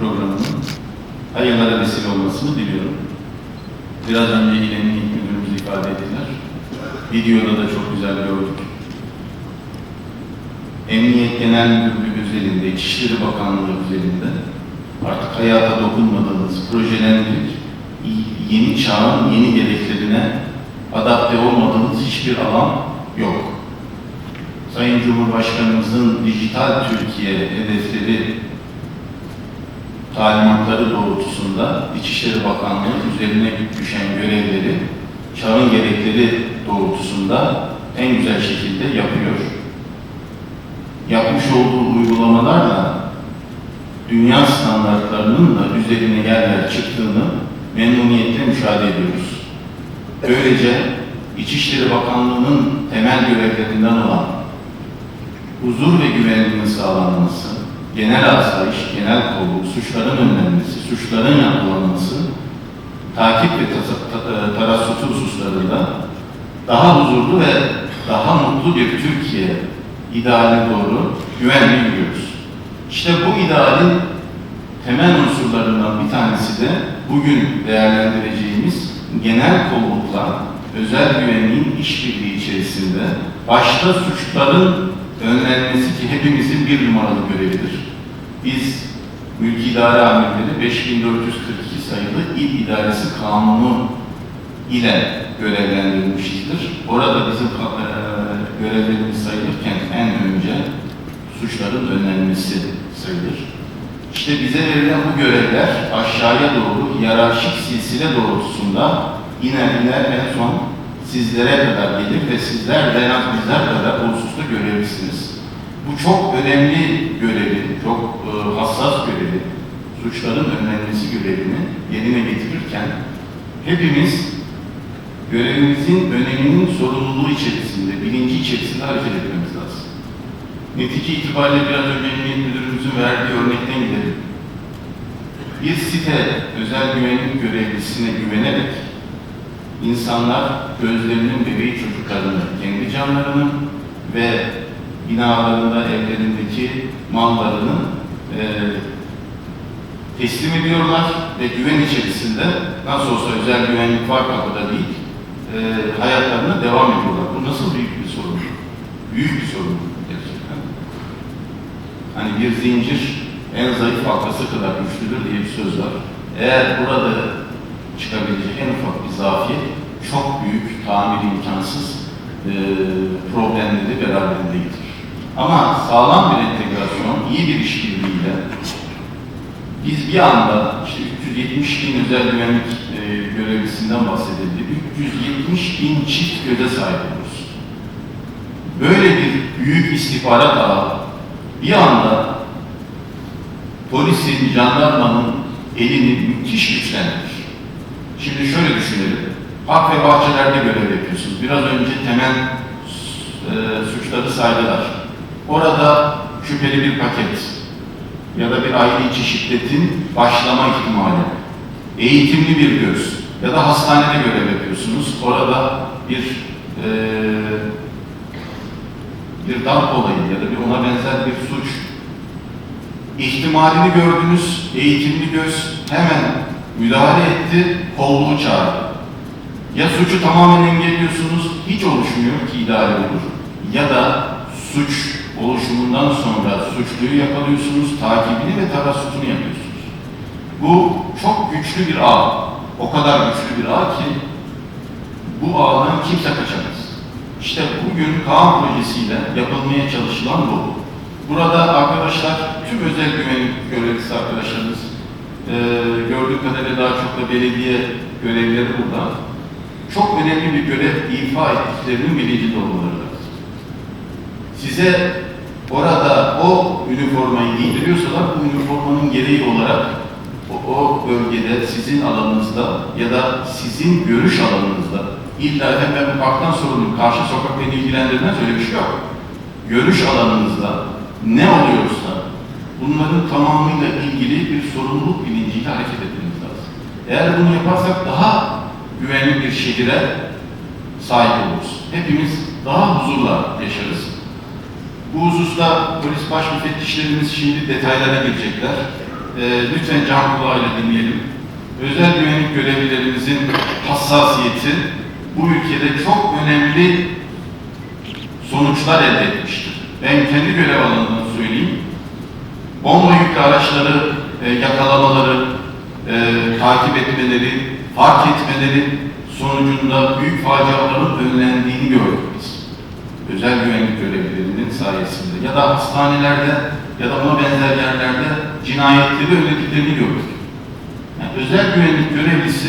programının hayırlara vesile olmasını diliyorum. Biraz önce İl Emniyet Müdürümüz ifade ettiler. Videoda da çok güzel gördük. Emniyet Genel Müdürlüğü özelinde, İçişleri Bakanlığı özelinde artık hayata dokunmadığınız, projelendirik, yeni çağın yeni gereklerine adapte olmadığınız hiçbir alan yok. Sayın Cumhurbaşkanımızın dijital Türkiye hedefleri talimatları doğrultusunda İçişleri Bakanlığı üzerine düşen görevleri çağın gerekleri doğrultusunda en güzel şekilde yapıyor. Yapmış olduğu uygulamalarla dünya standartlarının da üzerine yerler çıktığını memnuniyetle müşahede ediyoruz. Böylece İçişleri Bakanlığı'nın temel görevlerinden olan huzur ve güvenliğin sağlanması, genel asayiş, genel kolluk, suçların önlenmesi, suçların yargılanması, takip ve e, tarassutu hususlarında daha huzurlu ve daha mutlu bir Türkiye idealine doğru güvenle gidiyoruz. İşte bu idealin temel unsurlarından bir tanesi de bugün değerlendireceğimiz genel kollukla özel güvenliğin işbirliği içerisinde başta suçların önlenmesi ki hepimizin bir numaralı görevidir. Biz Mülki İdare Amirleri 5442 sayılı İl İdaresi Kanunu ile görevlendirilmişizdir. Orada bizim e, görevlerimiz sayılırken en önce suçların önlenmesi sayılır. İşte bize verilen bu görevler aşağıya doğru hiyerarşik silsile doğrultusunda iner iner en son sizlere kadar gelir ve sizler de en bizler kadar o hususta görevlisiniz. Bu çok önemli görevi, çok e, hassas görevi, suçların önlenmesi görevini yerine getirirken hepimiz görevimizin öneminin sorumluluğu içerisinde, bilinci içerisinde hareket etmemiz lazım. Netice itibariyle biraz önce Emniyet Müdürümüzün verdiği örnekten gidelim. Bir site özel güvenlik görevlisine güvenerek insanlar gözlerinin bebeği çocuklarını, kendi canlarını ve binalarında, evlerindeki mallarını e, teslim ediyorlar ve güven içerisinde nasıl olsa özel güvenlik var kapıda değil, e, hayatlarına devam ediyorlar. Bu nasıl büyük bir sorun? Büyük bir sorun gerçekten. Hani bir zincir en zayıf halkası kadar güçlüdür diye bir söz var. Eğer burada çıkabilecek en ufak bir zafiyet çok büyük, tamir imkansız e, problemleri beraberinde getirir. Ama sağlam bir entegrasyon, iyi bir işbirliğiyle biz bir anda işte 370 bin özel güvenlik e, görevlisinden bahsedildi. 370 bin çift göze sahip oluruz. Böyle bir büyük istihbarat ağı bir anda polisin, jandarmanın elini müthiş güçlendirir. Şimdi şöyle düşünelim. Hak ve bahçelerde görev yapıyorsunuz. Biraz önce temel e, suçları saydılar. Orada şüpheli bir paket ya da bir aile içi şiddetin başlama ihtimali, eğitimli bir göz ya da hastanede görev yapıyorsunuz. Orada bir e, bir darp olayı ya da bir ona benzer bir suç ihtimalini gördünüz, eğitimli göz hemen müdahale etti, kolluğu çağırdı. Ya suçu tamamen engelliyorsunuz, hiç oluşmuyor ki idare olur. Ya da suç oluşumundan sonra suçluyu yakalıyorsunuz, takibini ve tarassutunu yapıyorsunuz. Bu çok güçlü bir ağ. O kadar güçlü bir ağ ki bu ağdan kimse kaçamaz. İşte bugün Kaan projesiyle yapılmaya çalışılan bu. Burada arkadaşlar, tüm özel güvenlik görevlisi arkadaşlarımız, e, gördüğüm kadarıyla daha çok da belediye görevlileri burada. Çok önemli bir görev ifa ettiklerinin bilincinde olmaları. Size orada o üniformayı giydiriyorsalar, bu üniformanın gereği olarak o, o bölgede, sizin alanınızda ya da sizin görüş alanınızda illa hem ben parktan sorumluyum, karşı sokak beni ilgilendirmez öyle bir şey yok. Görüş alanınızda ne oluyorsa bunların tamamıyla ilgili bir sorumluluk bilinciyle hareket etmemiz lazım. Eğer bunu yaparsak daha güvenli bir şehire sahip oluruz. Hepimiz daha huzurla yaşarız. Bu hususta polis baş müfettişlerimiz şimdi detaylara girecekler. e, lütfen can kulağıyla dinleyelim. Özel güvenlik görevlilerimizin hassasiyeti bu ülkede çok önemli sonuçlar elde etmiştir. Ben kendi görev alanından söyleyeyim. Bomba yüklü araçları e, yakalamaları, e, takip etmeleri, fark etmeleri sonucunda büyük faciaların önlendiğini gördük biz. Özel güvenlik görevlilerinin sayesinde ya da hastanelerde ya da ona benzer yerlerde cinayetleri önlediklerini gördük. Yani özel güvenlik görevlisi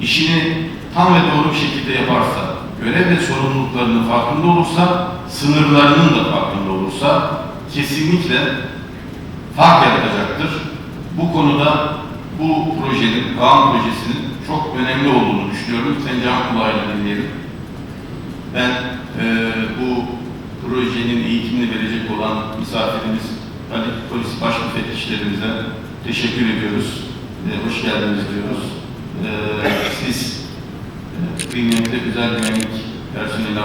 işini tam ve doğru bir şekilde yaparsa, görev ve sorumluluklarının farkında olursa, sınırlarının da farkında olursa kesinlikle fark yaratacaktır. Bu konuda bu projenin, Kaan projesinin çok önemli olduğunu düşünüyorum. Lütfen can kulağıyla dinleyelim. Ben eee, bu projenin eğitimini verecek olan misafirimiz Ali Polis Baş Müfettişlerimize teşekkür ediyoruz. Eee, hoş geldiniz diyoruz. Eee, siz eee, kıymetli güzel güvenlik personeli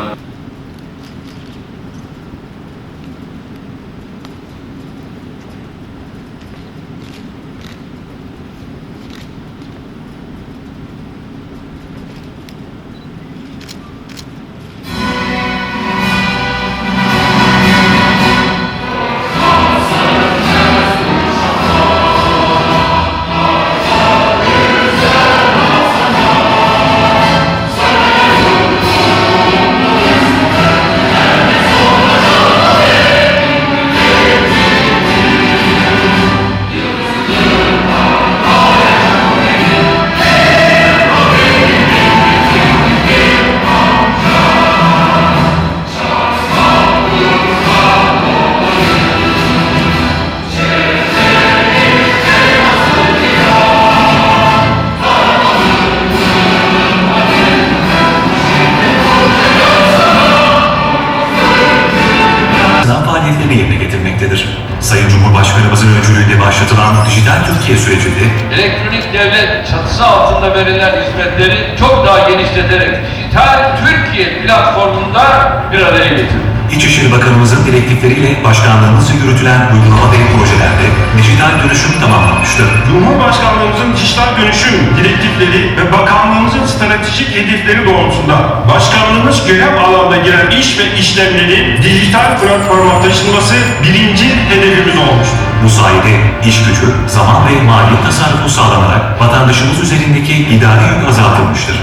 dijital Türkiye sürecinde elektronik devlet çatısı altında verilen hizmetleri çok daha genişleterek dijital Türkiye platformunda bir araya getirdik. İçişleri Bakanımızın direktifleriyle başkanlığımızca yürütülen uygulama ve projelerde dijital dönüşüm tamamlanmıştır. Cumhurbaşkanlığımızın dijital dönüşüm direktifleri ve bakanlığımızın stratejik hedefleri doğrultusunda başkanlığımız görev alanda giren iş ve işlemleri dijital platforma taşınması birinci hedefimiz olmuştur. Bu sayede iş gücü, zaman ve maliyet tasarrufu sağlanarak vatandaşımız üzerindeki idari yük azaltılmıştır.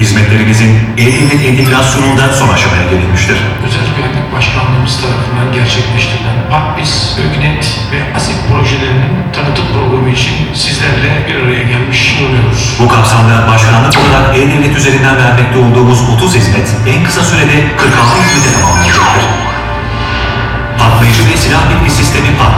Hizmetlerimizin e-devlet entegrasyonunda son aşamaya gelinmiştir. Özel Güvenlik Başkanlığımız tarafından gerçekleştirilen AKBİS, ÖGNET ve ASİP projelerinin tanıtım programı için sizlerle bir araya gelmiş bulunuyoruz. Bu kapsamda başkanlık olarak e-devlet üzerinden vermekte olduğumuz 30 hizmet en kısa sürede 46 hizmete tamamlanacaktır. Patlayıcı ve silah bilgi sistemi PATBİS.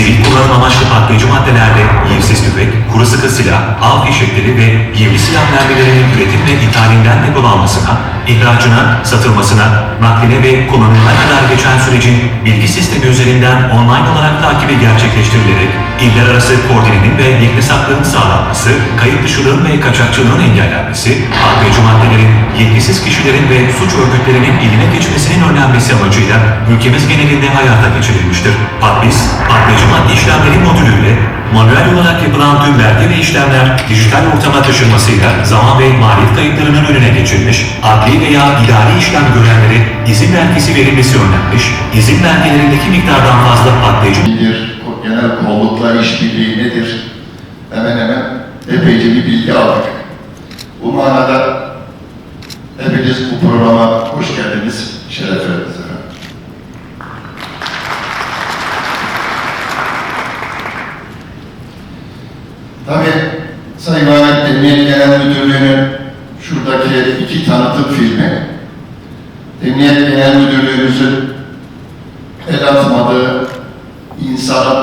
Sivil kullanım amaçlı patlayıcı maddelerde yersiz tüfek, kuru sıkı silah, av fişekleri ve yerli silah mermilerinin üretim ve ithalinden depolanmasına, ihracına, satılmasına, nakline ve kullanımına kadar geçen sürecin bilgi sistemi üzerinden online olarak takibi gerçekleştirilerek iller arası koordinenin ve yeknesakların sağlanması, kayıt dışılığın ve kaçakçılığın engellenmesi, patlayıcı maddelerin yetkisiz kişilerin ve suç örgütlerinin eline geçmesinin önlenmesi amacıyla ülkemiz genelinde hayata geçirilmiştir. Patbis, patlayıcı madde işlemleri modülüyle manuel olarak yapılan tüm belge ve işlemler dijital ortama taşınmasıyla zaman ve maliyet kayıtlarının önüne geçilmiş, adli veya idari işlem görenlere izin belgesi verilmesi önlenmiş, izin belgelerindeki miktardan fazla patlayıcı nedir, genel kollukla işbirliği nedir? Hemen hemen epeyce bir bilgi aldık. Bu manada hepiniz bu programa hoş geldiniz, şeref verdiniz efendim. Tabii Sayın Valim Emniyet Genel Müdürlüğü'nün şuradaki iki tanıtım filmi, Emniyet Genel Müdürlüğümüzün el atmadığı, insana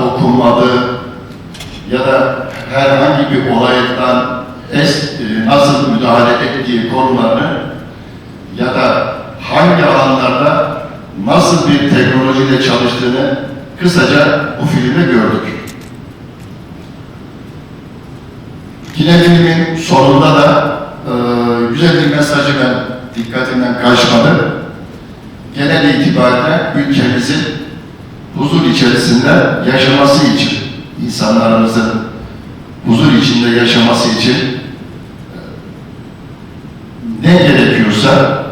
dokunmadığı ya da herhangi bir olaydan es, e, nasıl müdahale ettiği konularını ya da hangi alanlarda nasıl bir teknolojiyle çalıştığını kısaca bu filmde gördük. Yine filmin sonunda da e, güzel bir mesajı ben dikkatimden kaçmadı. Genel itibariyle ülkemizin huzur içerisinde yaşaması için insanlarımızın huzur içinde yaşaması için ne gerekiyorsa,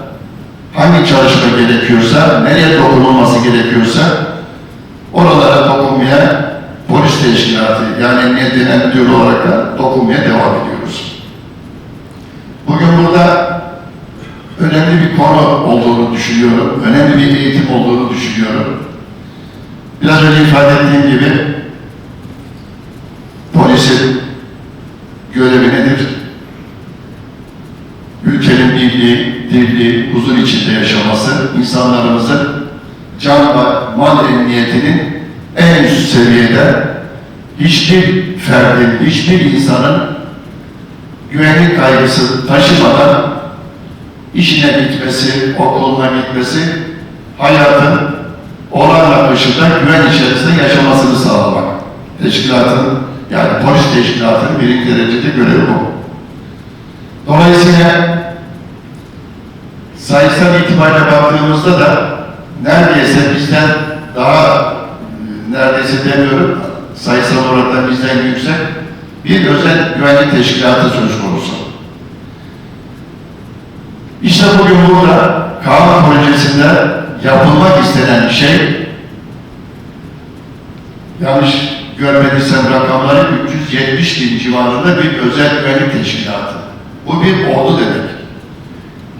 hangi çalışma gerekiyorsa, nereye dokunulması gerekiyorsa oralara dokunmaya polis teşkilatı yani ne denen tür olarak da dokunmaya devam ediyoruz. Bugün burada önemli bir konu olduğunu düşünüyorum. Önemli bir eğitim olduğunu düşünüyorum. Biraz önce ifade ettiğim gibi polisin görevi nedir? Ülkenin birliği, dirliği, huzur içinde yaşaması, insanlarımızın can ve mal emniyetinin en üst seviyede hiçbir ferdin, hiçbir insanın güvenlik kaygısı taşımadan işine gitmesi, okuluna gitmesi, hayatın olağan akışında güven içerisinde yaşamasını sağlamak. Teşkilatın, yani polis teşkilatının birinci derecede görevi bu. Dolayısıyla sayısal itibariyle baktığımızda da neredeyse bizden daha e, neredeyse demiyorum sayısal olarak da bizden yüksek bir özel güvenlik teşkilatı söz konusu. İşte bugün burada kanun projesinde yapılmak istenen şey yanlış görmediysem rakamları 370 bin civarında bir özel güvenlik teşkilatı. Bu bir ordu demek.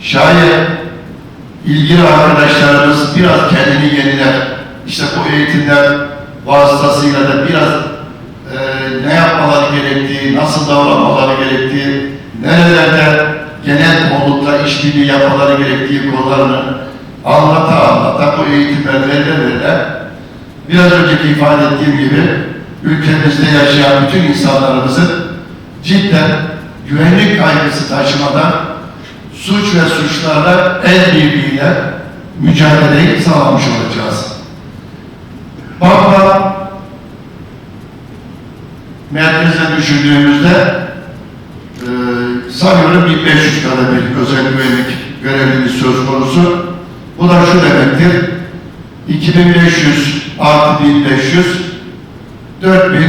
Şayet ilgili arkadaşlarımız biraz kendini yeniler, işte bu eğitimler vasıtasıyla da biraz e, ne yapmaları gerektiği, nasıl davranmaları gerektiği, nerelerde genel kollukla işbirliği yapmaları gerektiği konularını anlata anlata bu eğitimler verilir verilir. Biraz önceki ifade ettiğim gibi ülkemizde yaşayan bütün insanlarımızın cidden güvenlik kaygısı taşımadan suç ve suçlarla el birliğiyle mücadeleyi sağlamış olacağız. Bakma merkezine düşündüğümüzde e, sanıyorum 1500 kadar bir özel güvenlik görevlimiz söz konusu. Bu da şu demektir. 2500 artı 1500 4000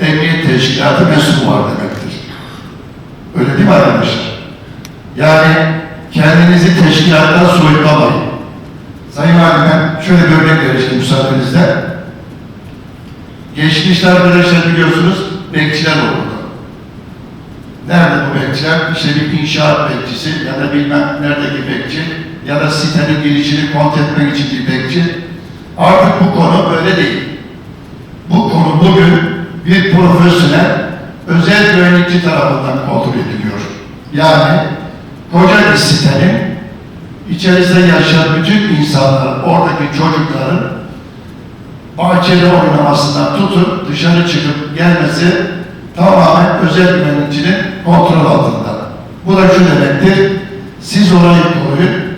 emniyet teşkilatı mensubu var demektir. Öyle değil mi arkadaşlar? Yani kendinizi teşkilattan soyutlamayın. Sayın Valim şöyle bir örnek vereceğim müsaadenizle. Geçmişte arkadaşlar biliyorsunuz bekçiler olurdu. Nerede bu bekçiler? İşte bir inşaat bekçisi ya da bilmem neredeki bekçi ya da sitenin girişini kontrol etmek için bir bekçi. Artık bu konu böyle değil. Bu konu bugün bir profesyonel özel güvenlikçi tarafından kontrol ediliyor. Yani koca bir sitenin içerisinde yaşayan bütün insanların, oradaki çocukların bahçede oynamasından tutun dışarı çıkıp gelmesi tamamen özel güvenlikçinin kontrol altında. Bu da şu demektir, siz orayı koruyun,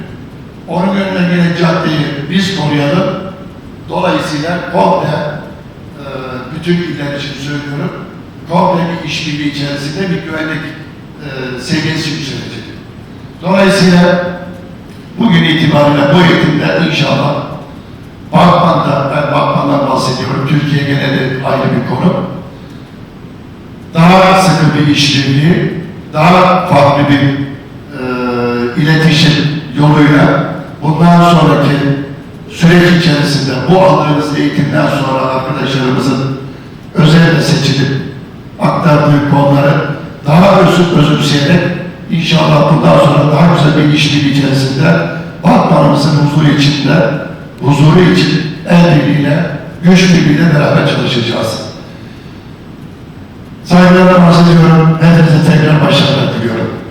onun önüne gelen caddeyi biz koruyalım. Dolayısıyla komple, e, bütün iller için söylüyorum, komple bir işbirliği içerisinde bir güvenlik e, seviyesi yükselecek. Dolayısıyla bugün itibariyle bu eğitimde inşallah Bakman'da, ben Bakman'dan bahsediyorum, Türkiye geneli ayrı bir konu. Daha sıkı bir işbirliği, daha farklı bir e, iletişim yoluyla bundan sonraki süreç içerisinde bu aldığımız eğitimden sonra arkadaşlarımızın özellikle seçilip aktardığı konuları daha özüm özümseyerek inşallah bundan sonra daha güzel bir işbirliği içerisinde Batman'ımızın huzuru içinde, huzuru için el birliğiyle, güç birliğiyle beraber çalışacağız. Saygılarımla arz ediyorum. Hepinize tekrar başarılar diliyorum.